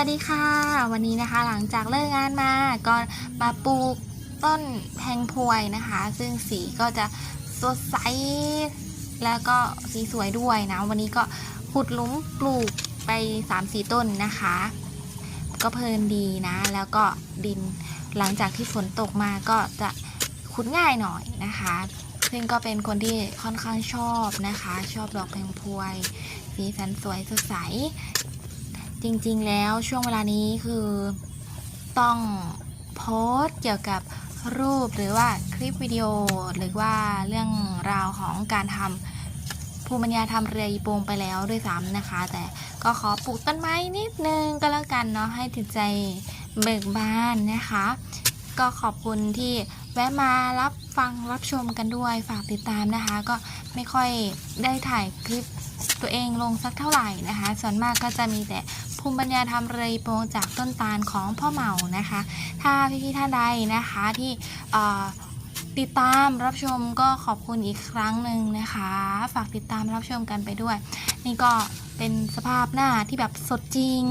วัสดีค่ะ วันนี้นะคะหลังจากเลิกงานมาก็มาปลูกต้นแพงพวยนะคะ ซึ่งสีก็จะสดใสแล้วก็สีสวยด้วยนะ วันนี้ก็ขุดหลุมปลูกไป3-4ต้นนะคะ ก็เพลินดีนะ แล้วก็ดินหลังจากที่ฝนตกมาก็จะขุดง่ายหน่อยนะคะ ซึ่งก็เป็นคนที่ค่อนข้างชอบนะคะ ชอบดอกแพงพวย สีสันสวยสดใส จริงๆแล้วช่วงเวลานี้คือต้องโพสต์เกี่ยวกับรูปหรือว่าคลิปวิดีโอหรือว่าเรื่องราวของการทำภูมิปัญญาทำเรืออีโปงไปแล้วด้วยซ้ำนะคะ แต่ก็ขอปลูกต้นไม้นิดนึงก็แล้วกันเนาะให้จิตใจเบิกบานนะคะ ก็ขอบคุณที่แวะมารับฟังรับชมกันด้วยฝากติดตามนะคะ ก็ไม่ค่อยได้ถ่ายคลิปตัวเองลงสักเท่าไหร่นะคะ ส่วนมากก็จะมีแต่ ภูมิปัญญาทำเรยโปงจากต้นตาลของพ่อเหมานะคะ ถ้าพี่ๆท่านใดนะคะที่ติดตามรับชมก็ขอบคุณอีกครั้งหนึ่งนะคะ ฝากติดตามรับชมกันไปด้วย นี่ก็เป็นสภาพหน้าที่แบบสดจริง